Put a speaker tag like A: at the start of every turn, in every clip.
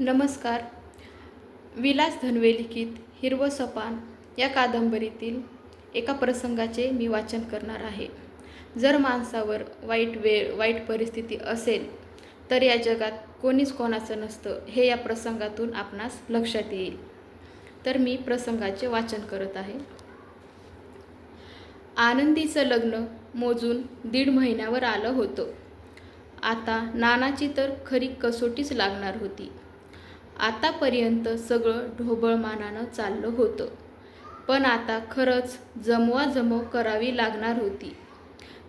A: नमस्कार. विलास धनवे लिखित हिरवं सपान या कादंबरीतील एका प्रसंगाचे मी वाचन करणार आहे. जर माणसावर वाईट वेळ वाईट परिस्थिती असेल तर या जगात कोणीच कोणाचं नसतं हे या प्रसंगातून आपणास लक्षात येईल. तर मी प्रसंगाचे वाचन करत आहे. आनंदीचं लग्न मोजून दीड महिन्यावर आलं होतं. आता नानाची तर खरी कसोटीच लागणार होती. आतापर्यंत सगळं ढोबळमानानं चाललं होतं. पण आता खरंच जमवाजमव करावी लागणार होती.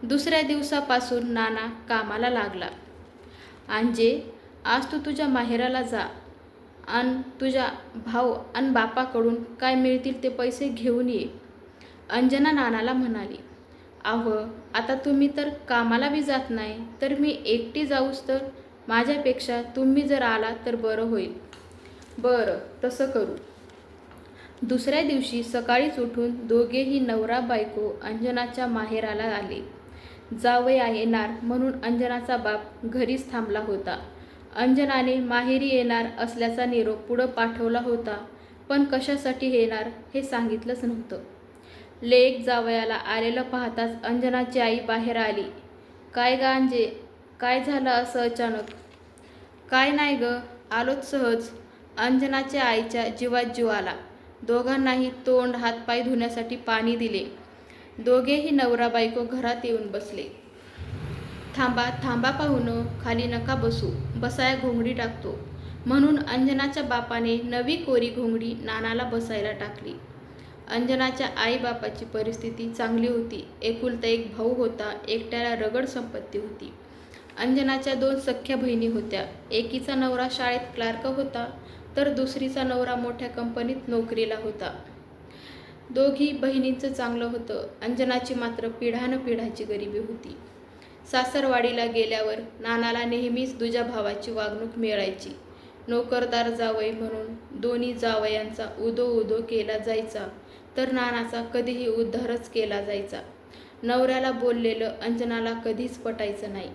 A: दुसऱ्या दिवसापासून नाना कामाला लागला. अंजे आज तू तुझ्या माहेराला जा. अन तुझ्या भाऊ अन बापाकडून काय मिळतील ते पैसे घेऊन ये. अंजना नानाला म्हणाली अहो आता तुम्ही तर कामाला बी जात नाही तर मी एकटी जाऊस तर माझ्यापेक्षा तुम्ही जर आला तर बरं होईल. बरं तसं करू. दुसऱ्या दिवशी सकाळीच उठून दोघेही नवरा बायको अंजनाच्या माहेराला आले. जावया येणार म्हणून अंजनाचा बाप घरीच थांबला होता. अंजनाने माहेरी येणार असल्याचा निरोप पुढं पाठवला होता पण कशासाठी येणार हे सांगितलंच नव्हतं. लेक जावयाला आलेलं पाहताच अंजनाची आई बाहेर आली. काय गांजे काय झालं असं अचानक? काय नाही ग आलोच सहज. अंजनाच्या आईच्या जीवात जीव आला. दोघांनाही तोंड हातपाय धुण्यासाठी पाणी दिले. दोघेही नवरा बायको घरात येऊन बसले. थांबा थांबा पाहुणं खाली नका बसू. बसाया घोंगडी टाकतो. म्हणून अंजनाच्या बापाने नवी कोरी घोंगडी नानाला बसायला टाकली. अंजनाच्या आईबापाची परिस्थिती चांगली होती. एकुलता एक भाऊ होता. एकट्याला रगड संपत्ती होती. अंजनाच्या दोन सख्ख्या बहिणी होत्या. एकीचा नवरा शाळेत क्लार्क होता तर दुसरीचा नवरा मोठ्या कंपनीत नोकरीला होता. दोघी बहिणींचं चांगलं होतं. अंजनाची मात्र पिढानं पिढाची गरिबी होती. सासरवाडीला गेल्यावर नानाला नेहमीच दुजा भावाची वागणूक मिळायची. नोकरदार जावई म्हणून दोन्ही जावयांचा उदो उदो केला जायचा तर नानाचा कधीही उद्धारच केला जायचा. नवऱ्याला बोललेलं अंजनाला कधीच पटायचं नाही.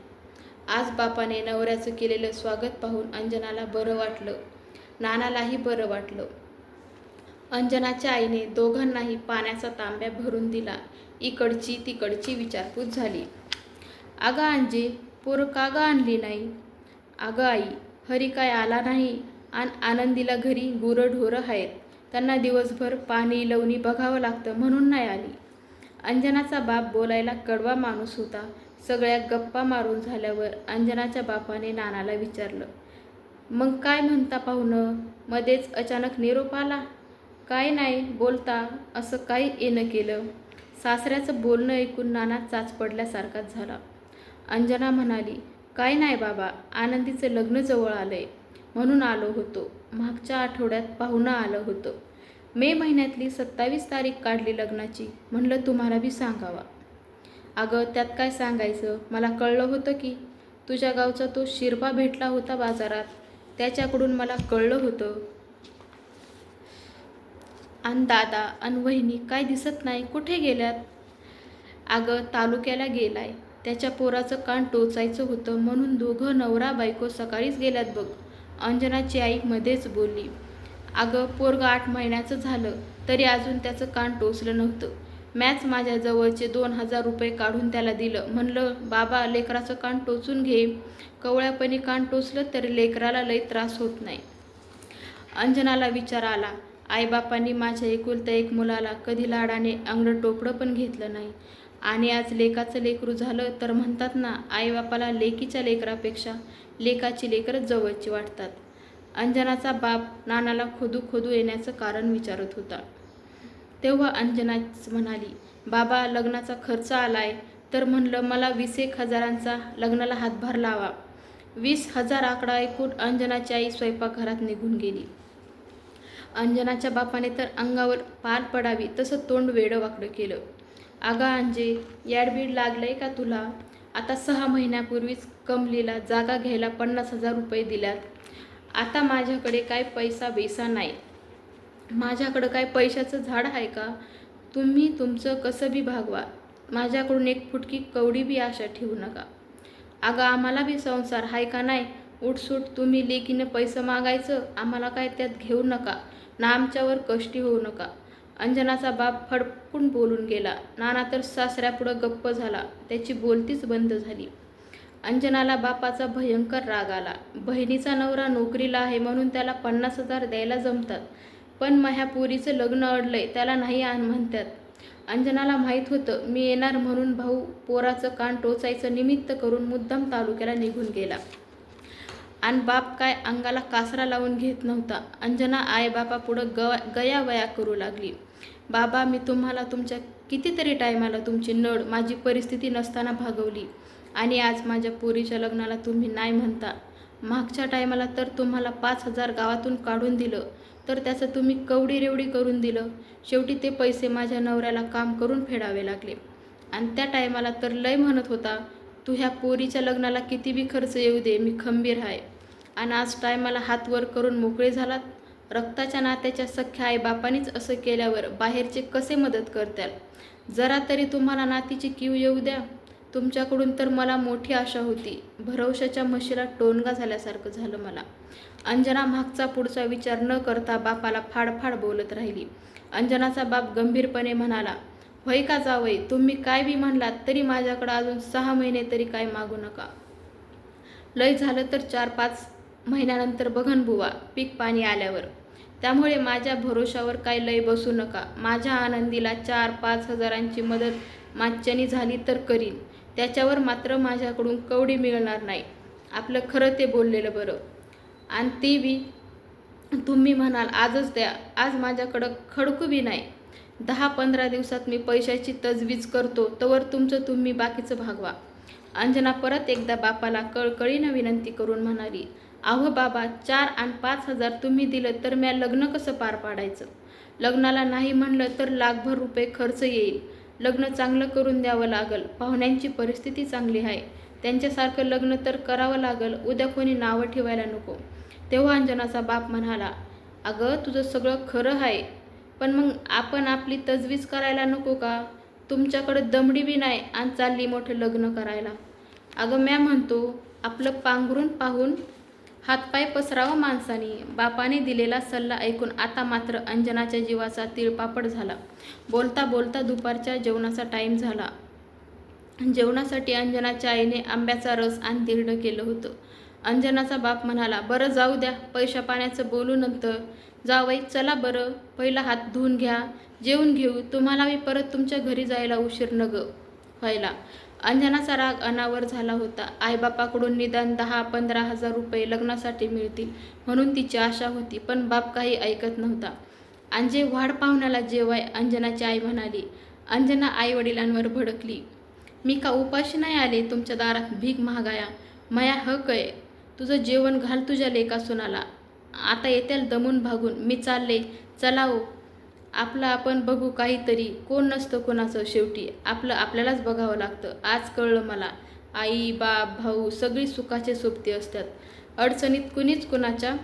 A: आज बापाने नवऱ्याचं केलेलं स्वागत पाहून अंजनाला बरं वाटलं. नानालाही बरं वाटलं. अंजनाच्या आईने दोघांनाही पाण्याचा तांब्या भरून दिला. इकडची तिकडची विचारपूस झाली. अगं अंजी पोरं का ग आणली नाही? अगं आई हरी काय आला नाही? आणि आनंदीला घरी गुरंढोरं आहेत. त्यांना दिवसभर पाणी लवणी बघावं लागतं म्हणून नाही आली. अंजनाचा बाप बोलायला कडवा माणूस होता. सगळ्या गप्पा मारून झाल्यावर अंजनाच्या बापाने नानाला विचारलं मग काय म्हणता पाहुणं? मध्येच अचानक निरोप आला? काय नाही बोलता असं काही येणं केलं सासऱ्याचं बोलणं ऐकून नाना चाच पडल्यासारखाच झाला. अंजना म्हणाली काय नाही बाबा आनंदीचं लग्न जवळ आलंय. म्हणून आलो होतो. मागच्या आठवड्यात पाहुणं आलं होतं. मे महिन्यातली सत्तावीस तारीख काढली लग्नाची. म्हणलं तुम्हाला बी सांगावा. अगं त्यात काय सांगायचं? मला कळलं होतं की तुझ्या गावचा तो शिरपा भेटला होता बाजारात. त्याच्याकडून मला कळलं होतं. अन दादा अन वहिनी काय दिसत नाही कुठे गेल्यात? अगं तालुक्याला गेलाय. त्याच्या पोराचं कान टोचायचं होतं म्हणून दोघं नवरा बायको सकाळीच गेल्यात बघ. अंजनाची आई मध्येच बोलली. अगं पोरगं आठ महिन्याचं झालं तरी अजून त्याचं कान टोचलं नव्हतं. मॅच माझ्या जवळचे दोन हजार रुपये काढून त्याला दिलं. म्हणलं बाबा लेकराचं कान टोचून घे. कवळ्यापणी कान टोचलं तरी लेकराला लई त्रास होत नाही. अंजनाला विचार आला आईबापांनी माझ्या एकुलत्या एक मुलाला कधी लाडाने अंगडं टोपडं पण घेतलं नाही. आणि आज लेकाचं लेकरू झालं तर म्हणतात ना आईबापाला लेकीच्या लेकरापेक्षा लेकाची लेकरच जवळची वाटतात. अंजनाचा बाप नानाला खोदू खोदू येण्याचं कारण विचारत होता. तेव्हा अंजनाच म्हणाली बाबा लग्नाचा खर्च आलाय. तर म्हणलं मला वीस एक हजारांचा लग्नाला हातभार लावा. वीस हजार आकडा ऐकून अंजनाची आई स्वयंपाकघरात निघून गेली. अंजनाच्या बापाने तर अंगावर पाल पडावी तसं तोंड वेडं वाकडं केलं. अगा अंजे याडबीड लागलंय का तुला? आता सहा महिन्यापूर्वीच कमलीला जागा घ्यायला पन्नास हजार रुपये दिल्यात. आता माझ्याकडे काय पैसा बेसा नाही. माझ्याकडं काय पैशाचं झाड आहे का? तुम्ही तुमचं कसं बी भागवा. माझ्याकडून एक फुटकी कवडी बी आशा ठेवू नका. अगं आम्हाला बी संसार आहे का नाही? उठसूट तुम्ही लेकीनं पैसे मागायचं आम्हाला काय त्यात घेऊ नका. ना आमच्यावर कष्टी होऊ नका. अंजनाचा बाप फडकून बोलून गेला. नाना तर सासऱ्यापुढं गप्प झाला. त्याची बोलतीच बंद झाली. अंजनाला बापाचा भयंकर राग आला. बहिणीचा नवरा नोकरीला आहे म्हणून त्याला पन्नास हजार द्यायला जमतात. पण माझ्या पोरीचं लग्न अडलंय त्याला नाही आण म्हणतात अंजनाला माहीत होतं मी येणार म्हणून भाऊ पोराचं कान टोचायचं निमित्त करून मुद्दाम तालुक्याला निघून गेला. आणि बाप काय अंगाला कासरा लावून घेत नव्हता. अंजना आई बापा पुढं गवा गयावया करू लागली. बाबा मी तुम्हाला तुमच्या कितीतरी टायमाला तुमची नड माझी परिस्थिती नसताना भागवली. आणि आज माझ्या पोरीच्या लग्नाला तुम्ही नाही म्हणता. मागच्या टायमाला तर तुम्हाला पाच हजार गावातून काढून दिलं. तर त्याचं तुम्ही कवडी रेवडी करून दिलं. शेवटी ते पैसे माझ्या नवऱ्याला काम करून फेडावे लागले. आणि त्या टायमाला तर लय म्हणत होता तू ह्या पोरीच्या लग्नाला किती बी खर्च येऊ दे मी खंबीर आहे आणि आज टायमाला हात वर करून मोकळे झालात? रक्ताच्या नात्याच्या सख्या आई बापानीच असं केल्यावर बाहेरचे कसे मदत करताल जरा तरी तुम्हाला नातीची कीव येऊ द्या. तुमच्याकडून तर मला मोठी आशा होती. भरवशाच्या म्हशीला टोनगा झाल्यासारखं झालं मला. अंजना मागचा पुढचा विचार न करता बापाला फाडफाड बोलत राहिली. अंजनाचा बाप गंभीरपणे म्हणाला होय का जावई तुम्ही काय बी म्हणलात तरी माझ्याकडं अजून सहा महिने तरी काय मागू नका. लय झालं तर चार पाच महिन्यानंतर बघन बुवा पीक पाणी आल्यावर. त्यामुळे माझ्या भरोशावर काय लय बसू नका. माझ्या आनंदीला चार पाच हजारांची मदत मागच्यानी झाली तर करीन. त्याच्यावर मात्र माझ्याकडून कवडी मिळणार नाही. आपलं खरं ते बोललेलं बरं. आणि ती बी तुम्ही म्हणाल आजच द्या. आज माझ्याकडं खडकू बी नाही. दहा पंधरा दिवसात मी पैशाची तजवीज करतो तवर तुमचं तुम्ही बाकीचं भागवा. अंजना परत एकदा बापाला कळकळीनं विनंती करून म्हणाली अहो बाबा चार आणि पाच हजार तुम्ही दिलं तर म्या लग्न कसं पार पाडायचं? लग्नाला नाही म्हणलं तर लाखभर रुपये खर्च येईल. लग्न चांगलं करून द्यावं लागल. पाहुण्यांची परिस्थिती चांगली आहे. त्यांच्यासारखं लग्न तर करावं लागल. उद्या कोणी नावं ठेवायला नको. तेव्हा अंजनाचा बाप म्हणाला अगं तुझं सगळं खरं आहे. पण मग आपण आपली तजवीज करायला नको का? तुमच्याकडं दमडी बी नाही आणि चालली मोठं लग्न करायला. अगं म्या म्हणतो आपलं पांघरून पाहून हातपाय पसरावं माणसाने. बापाने दिलेला सल्ला ऐकून आता मात्र अंजनाच्या जीवाचा तिळपापड झाला. बोलता बोलता दुपारच्या जेवणाचा टाईम झाला. जेवणासाठी अंजनाच्या आईने आंब्याचा रस आणि तिरडं केलं होतं. अंजनाचा बाप म्हणाला बरं जाऊ द्या. पैशा पाण्याचं बोलू नंतर. जावई चला बरं. पहिला हात धुवून घ्या. जेवून घेऊ. तुम्हाला मी परत तुमच्या घरी जायला उशीर न ग व्हायला. अंजनाचा राग अनावर झाला होता. आईबापाकडून निदान दहा पंधरा हजार रुपये लग्नासाठी मिळतील म्हणून तिची आशा होती पण बाप काही ऐकत नव्हता. अंजे वाढ पाहुण्याला जेवाय अंजनाची आई म्हणाली अंजना आई वडिलांवर भडकली. मी का उपाशी नाही आले? तुमच्या दारात भीक महागाया. मया हक आहे. तुझं जेवण घाल तुझ्या लेका सुनाला आता येत्याल दमून भागून. मी चालले. चलाओ हो. आपलं आपण बघू काहीतरी कोण नसतं कोणाचं शेवटी. आपलं आपल्यालाच बघावं लागतं. आज कळलं मला आई बाप भाऊ सगळी सुखाचे सोबती असतात. अडचणीत कुणीच कुणाच्या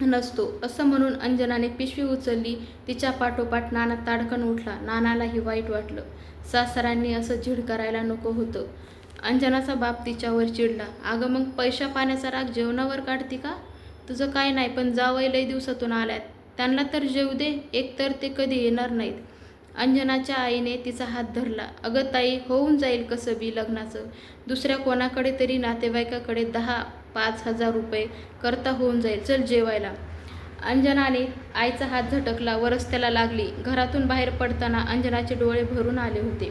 A: नसतो. असं म्हणून अंजनाने पिशवी उचलली तिच्या पाठोपाठ नाना ताडकन उठला. नानालाही वाईट वाटलं. सासरांनी असं झिड करायला नको होतं. अंजनाचा बाप तिच्यावर चिडला. अगं मग पैशा पाण्याचा राग जेवणावर काढती का? तुझं काय नाही पण जावई लई दिवसातून आल्यात. त्यांना तर जेव दे एकतर ते कधी येणार नाहीत. अंजनाच्या आईने तिचा हात धरला. अगं ताई होऊन जाईल कसं बी लग्नाचं? दुसऱ्या कोणाकडे तरी नातेवाईकाकडे दहा पाच हजार रुपये करता होऊन जाईल. चल जेवायला. अंजनाने आईचा हात झटकला व रस्त्याला लागली. घरातून बाहेर पडताना अंजनाचे डोळे भरून आले होते.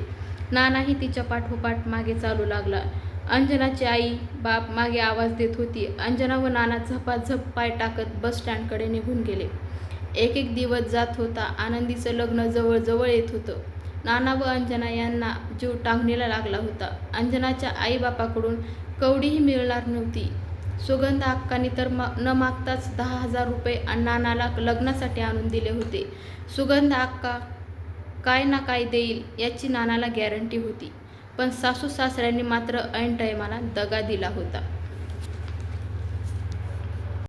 A: नानाही तिच्या पाठोपाठ मागे चालू लागला. अंजनाची आई बाप मागे आवाज देत होती. अंजना व नाना झपाझप पाय टाकत बस स्टँडकडे निघून गेले. एक एक दिवस जात होता. आनंदीचं लग्न जवळजवळ येत होतं. नाना व अंजना यांना जीव टांगणीला लागला होता. अंजनाच्या आईबापाकडून कवडीही मिळणार नव्हती. सुगंध अक्कानी तर मा न मागताच दहा हजार रुपये आणि नानाला लग्नासाठी आणून दिले होते. सुगंध अक्का काय ना काय देईल याची नानाला गॅरंटी होती. पण सासू सासऱ्यांनी मात्र ऐन टायमाला दगा दिला होता.